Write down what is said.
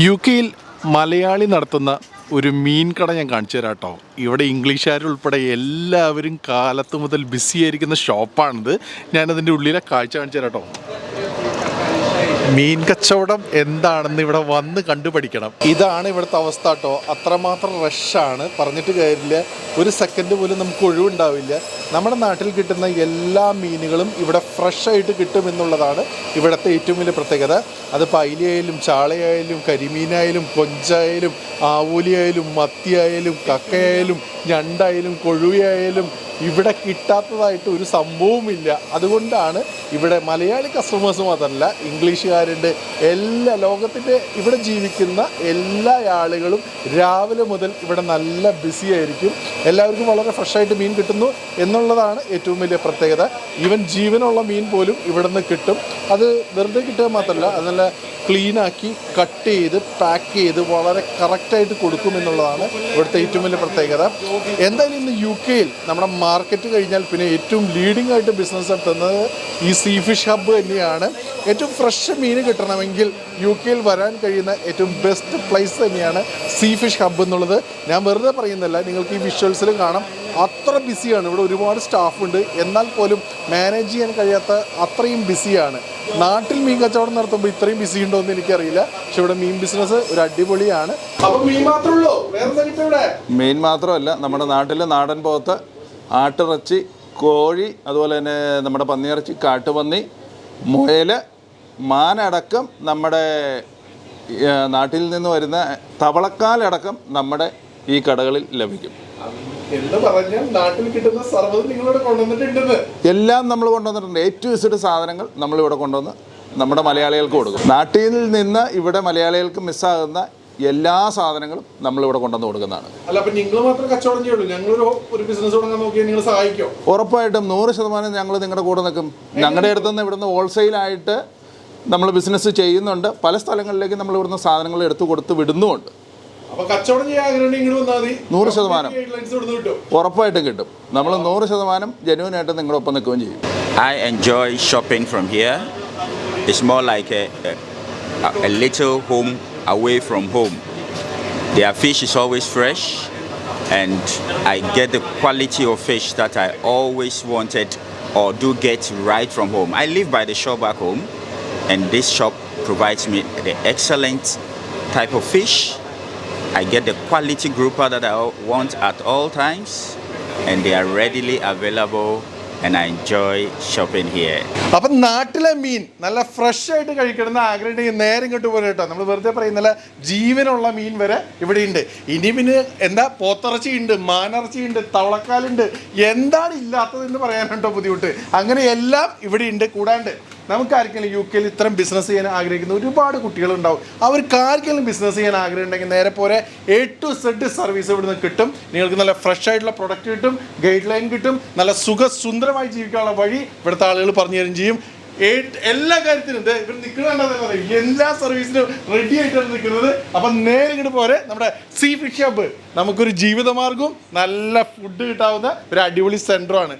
U കെയിൽ മലയാളി നടത്തുന്ന ഒരു മീൻ കട ഞാൻ കാണിച്ചു തരാം കേട്ടോ. ഇവിടെ ഇംഗ്ലീഷുകാരുൾപ്പെടെ എല്ലാവരും കാലത്ത് മുതൽ ബിസി ആയിരിക്കുന്ന ഷോപ്പാണിത് ഞാനതിന്റെ ഉള്ളിലെ കാഴ്ച കാണിച്ചു തരാം കേട്ടോ. മീൻ കച്ചവടം എന്താണെന്ന് ഇവിടെ വന്ന് കണ്ടുപഠിക്കണം. ഇതാണ് ഇവിടുത്തെ അവസ്ഥ കേട്ടോ. അത്രമാത്രം റഷാണ് പറഞ്ഞിട്ട് കാര്യമില്ല. ഒരു സെക്കൻഡ് പോലും നമുക്ക് ഒഴിവുണ്ടാവില്ല. നമ്മുടെ നാട്ടിൽ കിട്ടുന്ന എല്ലാ മീനുകളും ഇവിടെ ഫ്രഷ് ആയിട്ട് കിട്ടും എന്നുള്ളതാണ് ഇവിടുത്തെ ഏറ്റവും വലിയ പ്രത്യേകത. അത് പൈലിയായാലും ചാളയായാലും കരിമീനായാലും കൊഞ്ചായാലും ആവൂലിയായാലും മത്തിയായാലും കക്കയായാലും ഞണ്ടായാലും കൊഴുവയായാലും ഇവിടെ കിട്ടാത്തതായിട്ട് ഒരു സംഭവമില്ല അതുകൊണ്ടാണ് ഇവിടെ മലയാളി കസ്റ്റമേഴ്സ് മാത്രമല്ല ഇംഗ്ലീഷുകാരുണ്ട് എല്ലാ ലോകത്തിന്റെ ഇവിടെ ജീവിക്കുന്ന എല്ലാ ആളുകളും രാവിലെ മുതൽ ഇവിടെ നല്ല ബിസി ആയിരിക്കും. എല്ലാവർക്കും വളരെ ഫ്രഷായിട്ട് മീൻ കിട്ടുന്നു എന്നുള്ളതാണ് ഏറ്റവും വലിയ പ്രത്യേകത. ഈവൻ ജീവനുള്ള മീൻ പോലും ഇവിടെ നിന്ന് കിട്ടും. അത് വെറുതെ കിട്ടുക മാത്രമല്ല അത് നല്ല ക്ലീനാക്കി കട്ട് ചെയ്ത് പാക്ക് ചെയ്ത് വളരെ കറക്റ്റായിട്ട് കൊടുക്കും എന്നുള്ളതാണ് ഇവിടുത്തെ ഏറ്റവും വലിയ പ്രത്യേകത. എന്തായാലും ഇന്ന് യു കെയിൽ നമ്മുടെ മാർക്കറ്റ് കഴിഞ്ഞാൽ പിന്നെ ഏറ്റവും ലീഡിംഗ് ആയിട്ട് ബിസിനസ് നടത്തുന്നത് ഈ സീ ഫിഷ് ഹബ്ബ് തന്നെയാണ്. ഏറ്റവും ഫ്രഷ് മീൻ കിട്ടണമെങ്കിൽ യു കെയിൽ വരാൻ കഴിയുന്ന ഏറ്റവും ബെസ്റ്റ് പ്ലേസ് തന്നെയാണ് സീ ഫിഷ് ഹബ്ബ് എന്നുള്ളത്. ഞാൻ വെറുതെ പറയുന്നില്ല നിങ്ങൾക്ക് ഈ വിഷ്വൽസിൽ കാണാം. അത്ര ബിസിയാണ്. ഇവിടെ ഒരുപാട് സ്റ്റാഫ് ഉണ്ട് എന്നാൽ പോലും മാനേജ് ചെയ്യാൻ കഴിയാത്ത അത്രയും ബിസിയാണ്. നാട്ടിൽ മീൻ കച്ചവടം നടത്തുമ്പോൾ ഇത്രയും ബിസി ഉണ്ടോ എന്ന് എനിക്കറിയില്ല. പക്ഷെ ഇവിടെ മീൻ ബിസിനസ് ഒരു അടിപൊളിയാണ്. മീൻ മാത്രമല്ല നമ്മുടെ നാട്ടിലെ നാടൻ പോത്ത് ആട്ടിറച്ചി കോഴി അതുപോലെ തന്നെ നമ്മുടെ പന്നിയിറച്ചി കാട്ടുപന്നി മുയൽ മാനടക്കം നമ്മുടെ നാട്ടിൽ നിന്ന് വരുന്ന തവളക്കാലടക്കം നമ്മുടെ ഈ കടകളിൽ ലഭിക്കും. എന്ന് പറഞ്ഞാൽ നാട്ടിൽ കിട്ടുന്ന സർവതും നിങ്ങളിവിടെ കൊണ്ടുവന്നിട്ടുണ്ടെന്ന്. എല്ലാം നമ്മൾ കൊണ്ടുവന്നിട്ടുണ്ട്. എ ടു ഇസഡ് സാധനങ്ങൾ നമ്മളിവിടെ കൊണ്ടുവന്ന് നമ്മുടെ മലയാളികൾക്ക് കൊടുക്കും. നാട്ടിൽ നിന്ന് ഇവിടെ മലയാളികൾക്ക് മിസ്സാകുന്ന എല്ലാ സാധനങ്ങളും നമ്മൾ നമ്മളിവിടെ കൊണ്ടുവന്ന് കൊടുക്കുന്നതാണ്. അല്ല അപ്പം നിങ്ങൾ മാത്രം കച്ചവടം ചെയ്യുള്ളൂ ഞങ്ങളൊരു ഒരു ബിസിനസ് തുടങ്ങാൻ നോക്കിയാൽ നിങ്ങൾ സഹായിക്കോ? ഉറപ്പായിട്ടും നൂറ് ശതമാനം ഞങ്ങൾ നിങ്ങളുടെ കൂടെ നിൽക്കും. ഞങ്ങളുടെ അടുത്ത് നിന്ന് ഇവിടുന്ന് ഹോൾസെയിലായിട്ട് നമ്മൾ ബിസിനസ് ചെയ്യുന്നുണ്ട്. പല സ്ഥലങ്ങളിലേക്ക് നമ്മൾ ഇവിടുന്ന് സാധനങ്ങൾ എടുത്തു കൊടുത്ത് വിടുന്നുമുണ്ട്. അപ്പൊ കച്ചവടം ചെയ്യാൻ ആഗ്രഹം ഇങ്ങോട്ട് വന്നാൽ മതി നൂറ് ശതമാനം. ഗൈഡ്ലൈൻസ് ഇവിടുന്ന് കിട്ടും ഉറപ്പായിട്ടും കിട്ടും നമ്മൾ നൂറ് ശതമാനം ജനുവിനായിട്ട് നിങ്ങളുടെ ഒപ്പം നിൽക്കുകയും ചെയ്യും I enjoy shopping from here. It's more like a, a, a little home away from home. Their fish is always fresh, and I get the quality of fish that I always wanted or do get right from home. I live by the shop back home, and this shop provides me the excellent type of fish. I get the quality grouper that I want at all times, and they are readily available, and I enjoy shopping here. അപ്പം നാട്ടിലെ മീൻ നല്ല fresh ആയിട്ട് കഴിക്കണം എന്ന് നേരെ ഇങ്ങോട്ട് പോലെ കേട്ടോ. നമ്മൾ വെറുതെ പറയുന്നില്ല ജീവനുള്ള മീൻ വരെ ഇവിടെ ഉണ്ട് ഇനി പിന്നെ എന്താ പോത്തിറച്ചിയുണ്ട് മാനിറച്ചിയുണ്ട് തവളക്കാലുണ്ട്. എന്താണ് ഇല്ലാത്തതെന്ന് പറയാനുണ്ടോ ബുദ്ധിമുട്ട്? അങ്ങനെ എല്ലാം ഇവിടെ ഉണ്ട് കൂടാണ്ട്. നമുക്ക് ആർക്കെങ്കിലും യു കെയിൽ ഇത്തരം ബിസിനസ് ചെയ്യാൻ ആഗ്രഹിക്കുന്ന ഒരുപാട് കുട്ടികളുണ്ടാവും. അവർക്ക് ആർക്കെങ്കിലും ബിസിനസ് ചെയ്യാൻ ആഗ്രഹം ഉണ്ടെങ്കിൽ നേരെ പോലെ എ ടു സെഡ് സർവീസ് ഇവിടുന്ന് കിട്ടും. നിങ്ങൾക്ക് നല്ല ഫ്രഷ് ആയിട്ടുള്ള പ്രൊഡക്റ്റ് കിട്ടും ഗൈഡ് ലൈൻ കിട്ടും നല്ല സുഖസുന്ദരമായി ജീവിക്കാനുള്ള വഴി ഇവിടുത്തെ ആളുകൾ പറഞ്ഞു തരും ചെയ്യും. എല്ലാ കാര്യത്തിനും ഇവർ നിൽക്കുന്നുണ്ടെന്ന് എല്ലാ സർവീസിനും റെഡി ആയിട്ടാണ് നിൽക്കുന്നത്. അപ്പം നേരെ ഇങ്ങോട്ട് പോരെ. നമ്മുടെ സീ ഫിഷ് ഹബ്ബ് നമുക്കൊരു ജീവിതമാർഗവും നല്ല ഫുഡ് കിട്ടാവുന്ന ഒരു അടിപൊളി സെന്ററുമാണ്